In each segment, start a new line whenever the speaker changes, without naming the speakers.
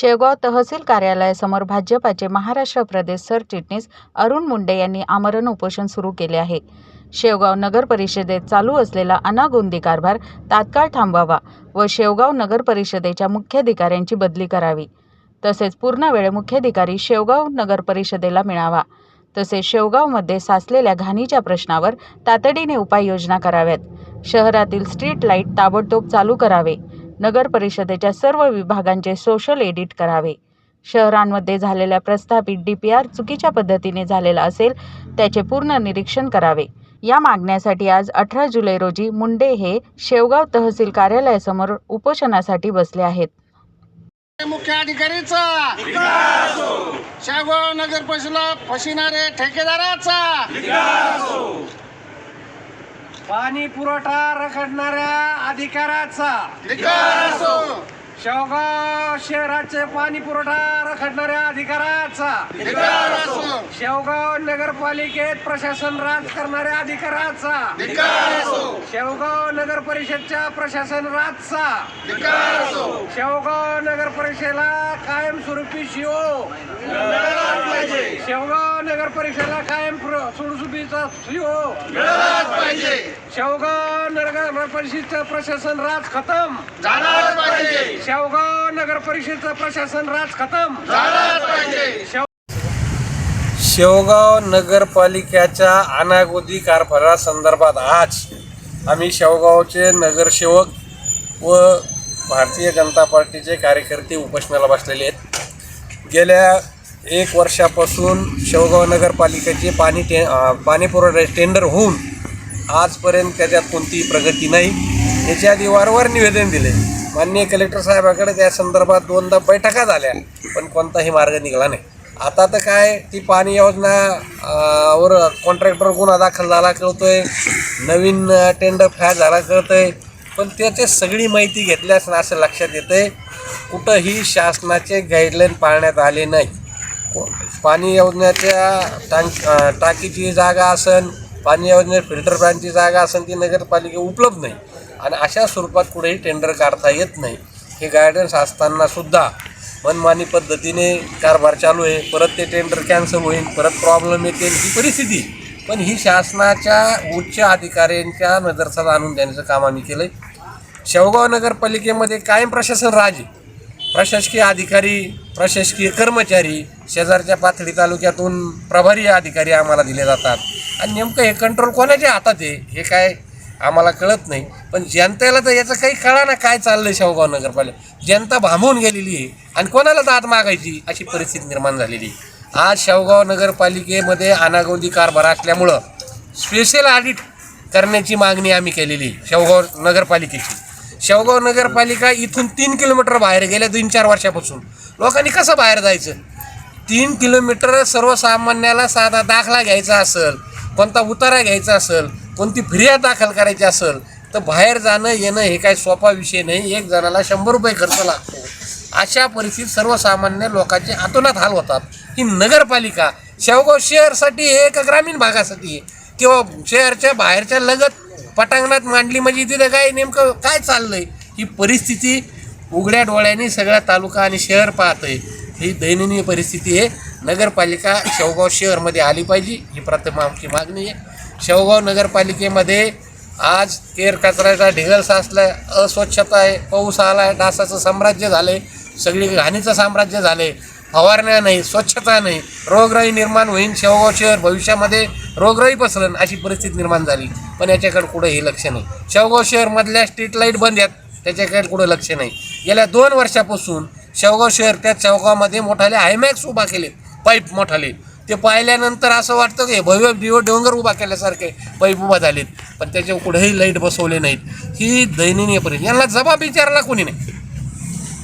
शेवगाव तहसील कार्यालयासमोर भाजपाचे महाराष्ट्र प्रदेश सरचिटणीस अरुण मुंडे यांनी आमरण उपोषण सुरू केले आहे. शेवगाव नगर परिषदेत चालू असलेला अनागोंदी कारभार तात्काळ थांबवावा व शेवगाव नगर परिषदेच्या मुख्याधिकाऱ्यांची बदली करावी. तसेच पूर्णवेळ मुख्याधिकारी शेवगाव नगर परिषदेला मिळावा. तसेच शेवगावमध्ये साचलेल्या घाणीच्या प्रश्नावर तातडीने उपाययोजना कराव्यात. शहरातील स्ट्रीट लाइट ताबडतोब चालू करावे. नगर परिषदेच्या सर्व विभागांचे सोशल एडिट करावे. शहरांमध्ये झालेल्या प्रस्थापित डी पी आर चुकीच्या पद्धतीने झालेला असेल त्याचे पूर्ण निरीक्षण करावे. या मागण्यासाठी आज अठरा जुलै रोजी मुंडे हे शेवगाव तहसील कार्यालयासमोर उपोषणासाठी बसले आहेत.
मुख्याधिकारीचा शेवगाव नगर परिषदेला फसिणारे ठेकेदाराचा!
पाणी पुरवठा रखडणाऱ्या
असो
शेवगाव शहराचे पाणी पुरवठा रखडणाऱ्या
असो
शेवगाव नगरपालिकेत प्रशासन राज करणाऱ्या
असो
शेवगाव नगर परिषदच्या प्रशासन राजचा. शेवगाव नगर परिषदेला कायमस्वरूपी शिओ शेवगाव नगर परिषदेला कायम प्र- स्वरूपीचा शिओ शेवगाव नगर परिषदचं प्रशासन राज खतम. शेवगाव नगर परिषदचं प्रशासन राज खतम.
शेवगाव नगरपालिकेच्या अनागोदी कारभारासंदर्भात आज आम्ही शेवगावचे नगरसेवक व भारतीय जनता पार्टीचे कार्यकर्ते उपोषणाला बसलेले आहेत. गेल्या एक वर्षापासून शेवगाव नगरपालिकेचे पाणी टे पाणीपुरवठा पाणी पुरवठा टेंडर होऊन आजपर्यंत त्याच्यात कोणतीही प्रगती नाही. याच्या आधी वारंवार निवेदन दिले. माननीय कलेक्टर साहेबाकडे त्या संदर्भात दोनदा बैठका झाल्या पण कोणताही मार्ग निघाला नाही. आता तर काय ती पाणी योजना वर कॉन्ट्रॅक्टर गुन्हा दाखल झाला कळतोय. नवीन टेंडर फ्लॅट झाला कळतोय. पण त्याची सगळी माहिती घेतल्यास असं लक्षात येतंय कुठंही शासनाचे गाईडलाईन पाळण्यात आले नाही. पाणी योजनेच्या टांक टाकीची जागा असन पाणी योजनेत फिल्टर प्लॅनची जागा असेल ती नगरपालिके उपलब्ध नाही. आणि अशा स्वरूपात कुठेही टेंडर काढता येत नाही. हे गायडन्स असताना सुद्धा मनमानी पद्धतीने कारभार चालू आहे. परत ते टेंडर कॅन्सल होईल परत प्रॉब्लेम येतील ही परिस्थिती. पण ही शासनाच्या उच्च अधिकाऱ्यांच्या नजरसात आणून त्यांचं काम आम्ही केलं आहे शेवगाव नगरपालिकेमध्ये कायम प्रशासन राज. प्रशासकीय अधिकारी प्रशासकीय कर्मचारी शेजारच्या पाथडी तालुक्यातून प्रभारी अधिकारी आम्हाला दिले जातात. आणि नेमकं हे कंट्रोल कोणाच्या हातात आहे हे काय आम्हाला कळत नाही. पण जनतेला तर याचं काही कळा ना काय चाललंय शेवगाव नगरपालिका. जनता भांबून गेलेली आहे आणि कोणाला दाद मागायची अशी परिस्थिती निर्माण झालेली आहे. आज शेवगाव नगरपालिकेमध्ये अनागोंदी कारभार असल्यामुळं स्पेशल ऑडिट करण्याची मागणी आम्ही केलेली आहे शेवगाव नगरपालिकेची. शेवगाव नगरपालिका इथून तीन किलोमीटर बाहेर गेल्या दोन चार वर्षापासून. लोकांनी कसं बाहेर जायचं? तीन किलोमीटर सर्वसामान्याला साधा दाखला घ्यायचा असेल कोणता उतारा घ्यायचा असेल कोणती फिर्याद दाखल करायची असेल तर बाहेर जाणं येणं हे काय सोपा विषय नाही. एक जणाला शंभर रुपये खर्च लागतो. अशा परिस्थितीत सर्वसामान्य लोकांचे आतोनात हाल होतात. ही नगरपालिका शेवगाव शहरसाठी आहे का ग्रामीण भागासाठी आहे. किंवा शहरच्या बाहेरच्या लगत पटांगणात मांडली म्हणजे तिथं काय नेमकं काय चाललंय? ही परिस्थिती उघड्या डोळ्यांनी सगळा तालुका आणि शहर पाहतंय. ही दैनंदिन परिस्थिती आहे. नगरपालिका शेवगाव शहरमध्ये आली पाहिजे ही प्रथम आमची मागणी आहे. शेवगाव नगरपालिकेमध्ये आज केर कचऱ्याचा ढिगल साचलाय अस्वच्छता आहे पाऊस आला आहे डासाचं साम्राज्य झालंय सगळी घाणीचं साम्राज्य झालंय. फवारण्या नाही स्वच्छता नाही रोगराई निर्माण होईल शेवगाव शहर भविष्यामध्ये रोगराई पसरण अशी परिस्थिती निर्माण झाली. पण याच्याकडे कुठंही लक्ष नाही. शेवगाव शहरमधल्या स्ट्रीट लाइट बंद आहेत त्याच्याकडे कुठं लक्ष नाही. गेल्या दोन वर्षापासून शेवगाव शहर त्या शेवगावमध्ये मोठाले हायमॅक्स उभा केले पाईप मोठाले. ते पाहिल्यानंतर असं वाटतं की भव्य दिव डोंगर उभा केल्यासारखे पाईप उभा झालेत. पण त्याच्या कुठेही लाइट बसवले नाहीत. ही दैनंदिन परिस्थिती. यांना जबाब विचारला कोणी नाही.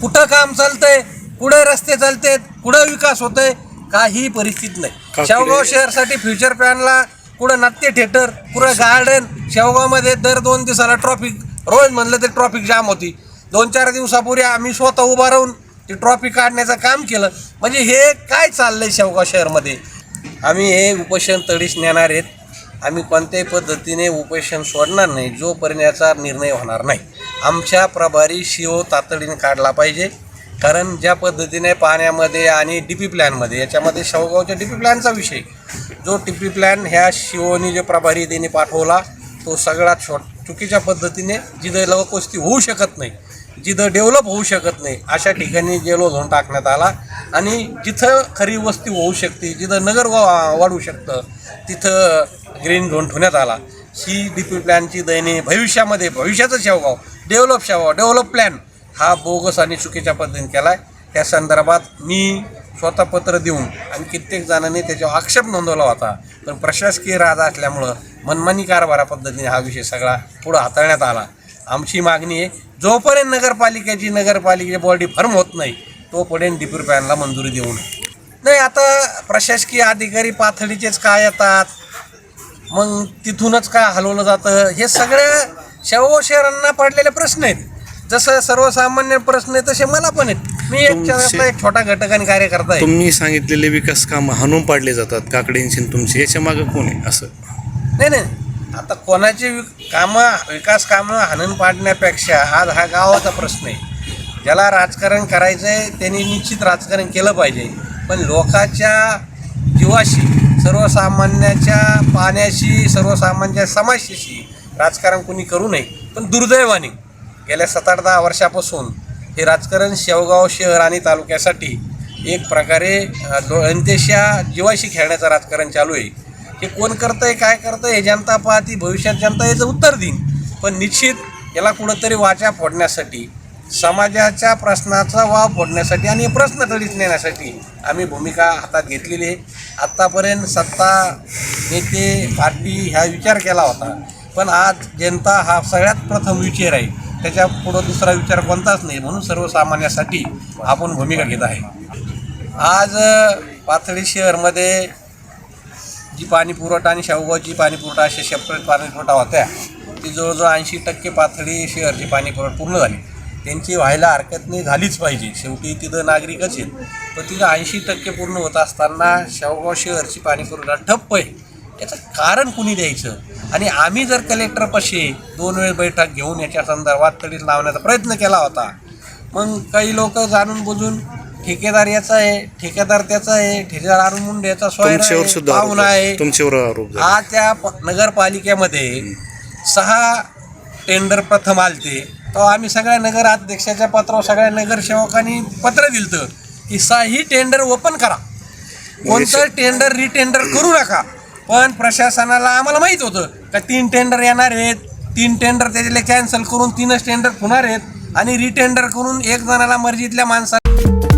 कुठं काम चालतंय? कुठं रस्ते चालतेत कुठं विकास होतोय काही परिस्थिती नाही. शेवगाव शहरसाठी फ्युचर प्लॅनला कुठं नाट्य थिएटर पुरं गार्डन शेवगावमध्ये दर दोन दिवसाला ट्रॉफिक रोज म्हणलं तर ट्रॉफिक जाम होती. दोन चार दिवसापूर्वी आम्ही स्वतः उभा राहून ते ट्रॉफिक काढण्याचं काम केलं. म्हणजे हे काय चाललंय शेवगाव शहरमध्ये? आम्ही हे उपोषण तडीस नेणार आहेत. आम्ही कोणत्याही पद्धतीने उपोषण सोडणार नाही जोपर्यंत याचा निर्णय होणार नाही. आमच्या प्रभारी शिओ तातडीने काढला पाहिजे. कारण ज्या पद्धतीने पाण्यामध्ये आणि डी पी प्लॅनमध्ये याच्यामध्ये शेवगावच्या डी पी प्लॅनचा विषय. जो टी पी प्लॅन ह्या शिवोनी जे प्रभारी त्यांनी पाठवला तो सगळ्यात शॉर्ट चुकीच्या पद्धतीने जिथं लवकोस्ती होऊ शकत नाही जिथं डेव्हलप होऊ शकत नाही अशा ठिकाणी जेलो झोन टाकण्यात आला. आणि जिथं खरी वस्ती होऊ शकते जिथं नगर वा- वाढू शकतं तिथं ग्रीन झोन ठेवण्यात आला. ही डी पी प्लॅनची दैने भविष्यामध्ये भविष्याचं Shevgaon develop Shevgaon develop plan हा बोगस आणि चुकीच्या पद्धतीने केला आहे त्या संदर्भात मी स्वतः पत्र देऊन आणि कित्येक जणांनी त्याच्यावर आक्षेप नोंदवला होता. पण प्रशासकीय राजा असल्यामुळं मनमानी कारभारा पद्धतीने हा विषय सगळा पुढं हाताळण्यात आला. आमची मागणी आहे जोपर्यंत नगरपालिकेची नगरपालिकेची बॉडी फर्म होत नाही तोपर्यंत डिपूर पॅनला मंजुरी देऊ नये. नाही आता प्रशासकीय अधिकारी पाथडीचेच काय येतात? मग तिथूनच का हलवलं जातं? हे सगळ्या शवशहरांना शहरांना पडलेले प्रश्न आहेत. जसं सर्वसामान्य प्रश्न आहेत तसे मला पण आहेत. मी एक
तुमचे-
एक छोटा घटक आणि कार्यकर्ता आहे.
तुम्ही सांगितलेले विकास काम हाणून पाडले जातात. काकडेंशी आणि तुमचे. याच्या मागे कोण आहे? असं.
नाही नाही. आता कोणाची वि- कामं विकास कामं हाणून पाडण्यापेक्षा आज हा गावाचा प्रश्न आहे. ज्याला राजकारण करायचं आहे त्यांनी निश्चित राजकारण केलं पाहिजे. पण लोकाच्या जीवाशी सर्वसामान्याच्या पाण्याशी सर्वसामान्य समाजाशी राजकारण कोणी करू नये. पण दुर्दैवाने. गेल्या सात आठ दहा वर्षापासून हे राजकारण शेवगाव शहर आणि तालुक्यासाठी एक प्रकारे जनतेच्या जीवाशी खेळण्याचं राजकारण चालू आहे. हे कोण करतं आहे काय करतंय हे जनता पाहती भविष्यात जनता याचं उत्तर देईन. पण निश्चित याला कुठंतरी वाचा फोडण्यासाठी समाजाच्या प्रश्नाचा वाव फोडण्यासाठी आणि प्रश्न तडीत नेण्यासाठी आम्ही भूमिका हातात घेतलेली आहे. आत्तापर्यंत सत्ता नेते पार्टी ह्या विचार केला होता. पण आज जनता हा सगळ्यात प्रथम विचार आहे. त्याच्या पुढं दुसरा विचार कोणताच नाही म्हणून सर्वसामान्यासाठी आपण भूमिका घेत आहे. आज अ, शहरमध्ये जी पाणी पुरवठा आणि शाहूगावची पाणी पुरवठा असे सेपरेट पाणी पुरवठा होत्या ती जवळजवळ ऐंशी टक्के पाथर्डी शहरची पाणी पुरवठा पूर्ण झाली. त्यांची व्हायला हरकत नाही झालीच पाहिजे. शेवटी तिथं नागरिकच आहेत. पण तिथं ऐंशी टक्के पूर्ण होत असताना शाहूगाव शहरची पाणी पुरवठा ठप्प आहे. याचं कारण कुणी द्यायचं? आणि आम्ही जर कलेक्टरपाशी दोन वेळ बैठक घेऊन याच्या संदर्भात तडीस लावण्याचा प्रयत्न केला होता मग काही लोक जाणून बुजून ठेकेदार याचा आहे ठेकेदार त्याचा आहे ठेकेदार अरुण मुंडे याचा सोयरा
तुमच्यावर
आहे.
तुमच्यावर.
आज त्या नगरपालिकेमध्ये सहा टेंडर प्रथम आलते. तेव्हा आम्ही सगळ्या नगराध्यक्षाच्या पत्रावर सगळ्या नगरसेवकांनी पत्र दिलं की सहाही टेंडर ओपन करा. कोणतं टेंडर रिटेंडर करू नका. पण प्रशासनाला आम्हाला माहीत होतं का तीन टेंडर येणार आहेत. तीन टेंडर त्याच्याले कॅन्सल करून तीनच टेंडर होणार आहेत. आणि रिटेंडर करून एक जणाला मर्जीतल्या माणसाला